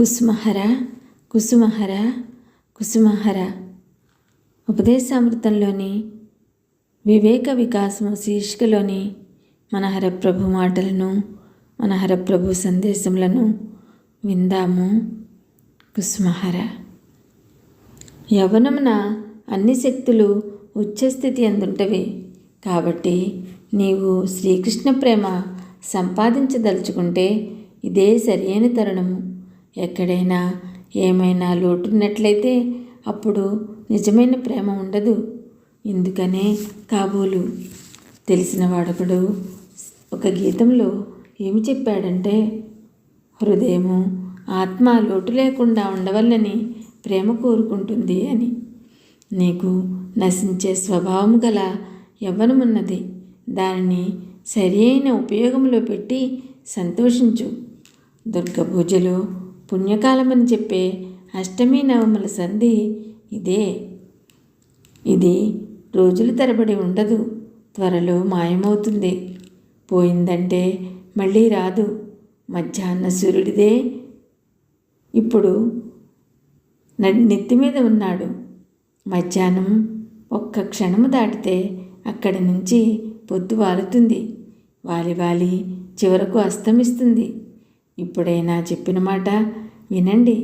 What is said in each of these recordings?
కుసుమహర కుసుమహర కుసుమహర. ఉపదేశామృతంలోని వివేక వికాసము శీర్షికలోని మన హరప్రభు మాటలను మనహర ప్రభు సందేశములను విందాము. కుసుమహర. యవనమున అన్ని శక్తులు ఉచ్చస్థితి అందుంటవి కాబట్టి నీవు శ్రీకృష్ణ ప్రేమ సంపాదించదలుచుకుంటే ఇదే సరియైన తరుణము. ఎక్కడైనా ఏమైనా లోటున్నట్లయితే అప్పుడు నిజమైన ప్రేమ ఉండదు. ఎందుకనే? కాబోలు తెలిసిన వాడొకడు ఒక గీతంలో ఏమి చెప్పాడంటే హృదయము ఆత్మ లోటు లేకుండా ఉండవల్లని ప్రేమ కోరుకుంటుంది అని. నీకు నశించే స్వభావం గల యవ్వనమున్నది. దానిని సరి అయిన ఉపయోగంలో పెట్టి సంతోషించు. దుర్గ పూజలో పుణ్యకాలమని చెప్పే అష్టమి నవముల సంధి ఇదే. ఇది రోజులు తరబడి ఉండదు త్వరలో మాయమవుతుంది. పోయిందంటే మళ్ళీ రాదు మధ్యాహ్న సూర్యుడిదే. ఇప్పుడు నెత్తి మీద ఉన్నాడు. మధ్యాహ్నం ఒక్క క్షణము దాటితే అక్కడి నుంచి పొద్దు వాలుతుంది. వాలి వాలి చివరకు అస్తమిస్తుంది. ఇప్పుడైనా చెప్పిన మాట వినండి.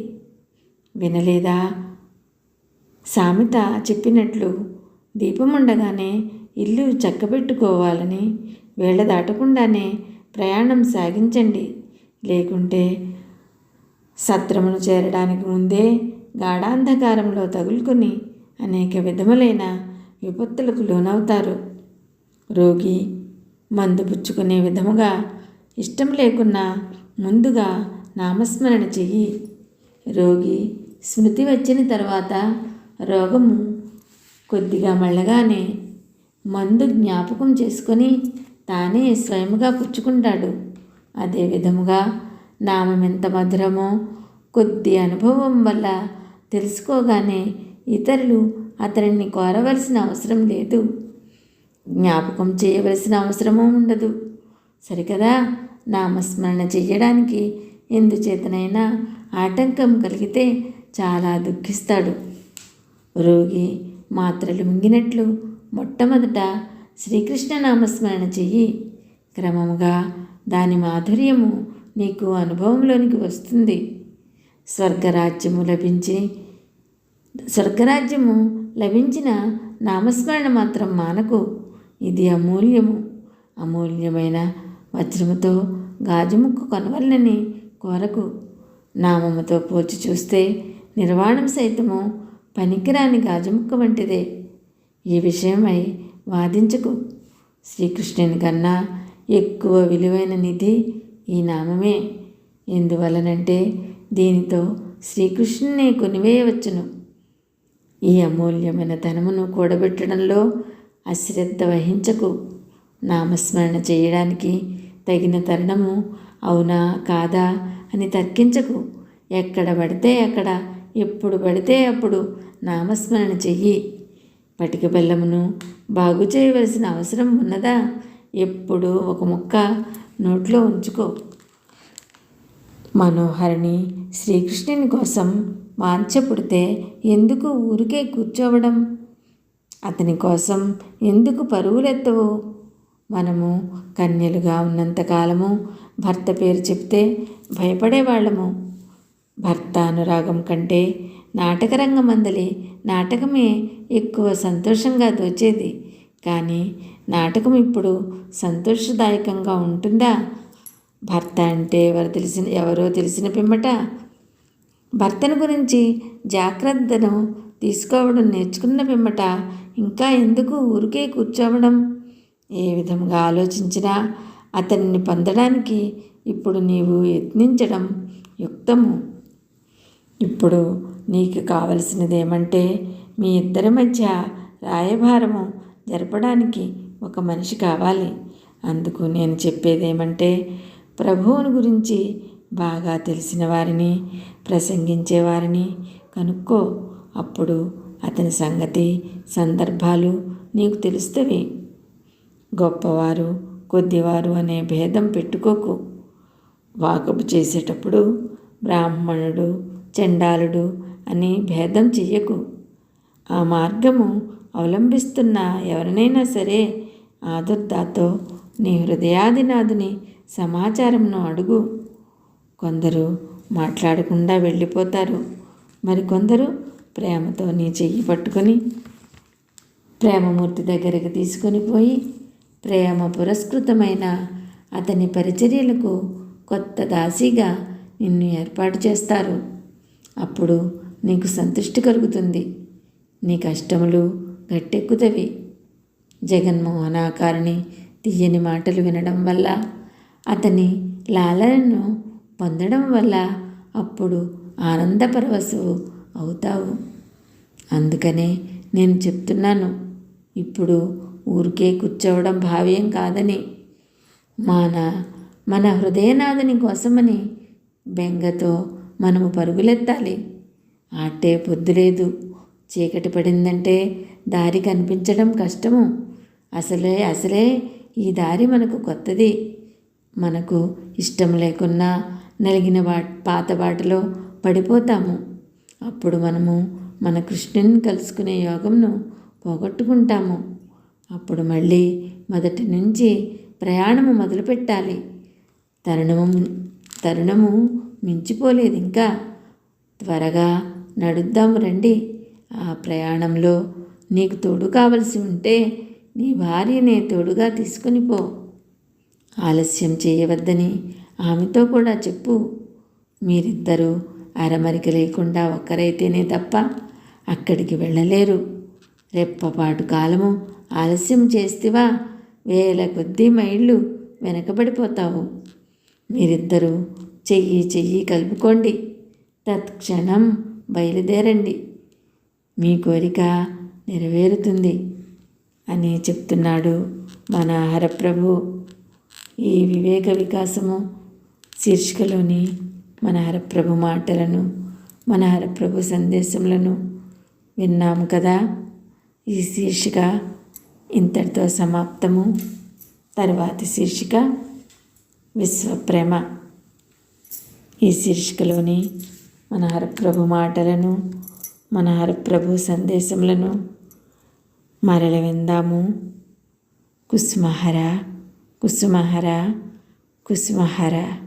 వినలేదా? సామెత చెప్పినట్లు దీపం ఉండగానే ఇల్లు చక్కబెట్టుకోవాలని వేళ దాటకుండానే ప్రయాణం సాగించండి. లేకుంటే సత్రమును చేరడానికి ముందే గాఢాంధకారంలో తగులుకొని అనేక విధములైన విపత్తులకు లోనవుతారు. రోగి మందు పుచ్చుకునే విధముగా ఇష్టం లేకున్నా ముందుగా నామస్మరణ చెయ్యి. రోగి స్మృతి వచ్చిన తర్వాత రోగము కొద్దిగా మళ్ళగానే మందు జ్ఞాపకం చేసుకొని తానే స్వయముగా పుచ్చుకుంటాడు. అదే విధముగా నామం ఎంత మధురమో కొద్ది అనుభవం వల్ల తెలుసుకోగానే ఇతరులు అతనిని కోరవలసిన అవసరం లేదు. జ్ఞాపకం చేయవలసిన అవసరమూ ఉండదు. సరికదా? నామస్మరణ చెయ్యడానికి ఎందుచేతనైనా ఆటంకం కలిగితే చాలా దుఃఖిస్తాడు. రోగి మాత్రలు మింగినట్లు మొట్టమొదట శ్రీకృష్ణ నామస్మరణ చెయ్యి. క్రమముగా దాని మాధుర్యము నీకు అనుభవంలోనికి వస్తుంది. స్వర్గరాజ్యము లభించి స్వర్గరాజ్యము లభించిన నామస్మరణ మాత్రం మానకు. ఇది అమూల్యము. అమూల్యమైన వజ్రముతో గాజుముక్కు కొనవల్లని కోరకు నామముతో పోల్చి చూస్తే నిర్వాణం సైతము పనికిరాని గాజుముక్క వంటిదే. ఈ విషయమై వాదించకు. శ్రీకృష్ణుని కన్నా ఎక్కువ విలువైన నిధి ఈ నామమే. ఎందువలనంటే దీనితో శ్రీకృష్ణుని కొనివేయవచ్చును. ఈ అమూల్యమైన ధనమును కూడబెట్టడంలో అశ్రద్ధ వహించకు. నామస్మరణ చేయడానికి తగిన తరుణము అవునా కాదా అని తర్కించకు. ఎక్కడ పడితే అక్కడ ఎప్పుడు పడితే అప్పుడు నామస్మరణ చెయ్యి. పటిక బెల్లమును బాగు చేయవలసిన అవసరం ఉన్నదా? ఎప్పుడు ఒక ముక్క నోట్లో ఉంచుకో. మనోహరిని శ్రీకృష్ణుని కోసం వాంఛ పుడితే ఎందుకు ఊరికే కూర్చోవడం? అతని కోసం ఎందుకు పరుగులెత్తవు మనము కన్యలుగా ఉన్నంతకాలము భర్త పేరు చెప్తే భయపడేవాళ్ళము. భర్త అనురాగం కంటే నాటకరంగమందలి నాటకమే ఎక్కువ సంతోషంగా దోచేది కానీ నాటకం ఇప్పుడు సంతోషదాయకంగా ఉంటుందా? భర్త అంటే ఎవరు తెలిసిన ఎవరో తెలిసిన పిమ్మట. భర్తను గురించి జాగ్రత్తను తీసుకోవడం నేర్చుకున్న పిమ్మట. ఇంకా ఎందుకు ఊరికే కూర్చోవడం? ఏ విధంగా ఆలోచించినా అతన్ని పొందడానికి ఇప్పుడు నీవు యత్నించడం యుక్తము. ఇప్పుడు నీకు కావలసినది ఏమంటే మీ ఇద్దరి మధ్య రాయభారము జరపడానికి ఒక మనిషి కావాలి. అందుకు నేను చెప్పేదేమంటే ప్రభువుని గురించి బాగా తెలిసిన వారిని ప్రసంగించేవారిని కనుక్కో. అప్పుడు అతని సంగతి సందర్భాలు నీకు తెలుస్తవి. గొప్పవారు కొద్దివారు అనే భేదం పెట్టుకోకు. వాకపు చేసేటప్పుడు బ్రాహ్మణుడు చండాలుడు అని భేదం చెయ్యకు. ఆ మార్గము అవలంబిస్తున్న ఎవరినైనా సరే ఆదుర్దాతో నీ హృదయాదినాథుని సమాచారంను అడుగు. కొందరు మాట్లాడకుండా వెళ్ళిపోతారు. మరికొందరు ప్రేమతో నీ చెయ్యి పట్టుకొని ప్రేమమూర్తి దగ్గరికి తీసుకొని పోయి ప్రేమ పురస్కృతమైన అతని పరిచర్యలకు కొత్త దాసిగా నిన్ను ఏర్పాటు చేస్తారు. అప్పుడు నీకు సంతృష్టి కలుగుతుంది. నీ కష్టములు గట్టెక్కుతవి. జగన్మోహనాకారుని తీయని మాటలు వినడం వల్ల అతని లాలనను పొందడం వల్ల అప్పుడు ఆనందపరవశువు అవుతావు. అందుకనే నేను చెప్తున్నాను ఇప్పుడు ఊరికే కూర్చోవడం భావ్యం కాదని. మన మన హృదయనాథుని కోసమని బెంగతో మనము పరుగులెత్తాలి. ఆటే పొద్దు లేదు చీకటి పడిందంటే దారి కనిపించడం కష్టము. అసలే అసలే ఈ దారి మనకు కొత్తది. మనకు ఇష్టం లేకున్నా నలిగిన బా పాత బాటలో పడిపోతాము. అప్పుడు మనము మన కృష్ణుని కలుసుకునే యోగంను పోగొట్టుకుంటాము. అప్పుడు మళ్ళీ మొదటి నుంచి ప్రయాణము మొదలుపెట్టాలి. తరుణము తరుణము మించిపోలేదు ఇంకా. త్వరగా నడుద్దాము రండి. ఆ ప్రయాణంలో నీకు తోడు కావలసి ఉంటే నీ భార్యనే తోడుగా తీసుకుని పో. ఆలస్యం చేయవద్దని ఆమెతో కూడా చెప్పు. మీరిద్దరూ అరమరిక లేకుండా ఒక్కరైతేనే తప్ప అక్కడికి వెళ్ళలేరు. రెప్పపాటు కాలము ఆలస్యం చేస్తేవా? వేల కొద్ది మైళ్ళు వెనకబడిపోతావు. మీరిద్దరూ చెయ్యి చెయ్యి కలుపుకోండి. తత్క్షణం బయలుదేరండి. మీ కోరిక నెరవేరుతుంది అని చెప్తున్నాడు మన హరప్రభు. ఈ వివేక వికాసము శీర్షికలోని మన హరప్రభు మాటలను మన హరప్రభు సందేశములను విన్నాము కదా? ఈ శీర్షిక ఇంతటితో సమాప్తము. తరువాతి శీర్షిక విశ్వప్రేమ. ఈ శీర్షికలోని మన హరప్రభు మాటలను మన హరప్రభు సందేశములను మరల విందాము. కుసుమహర కుసుమహర కుసుమహర.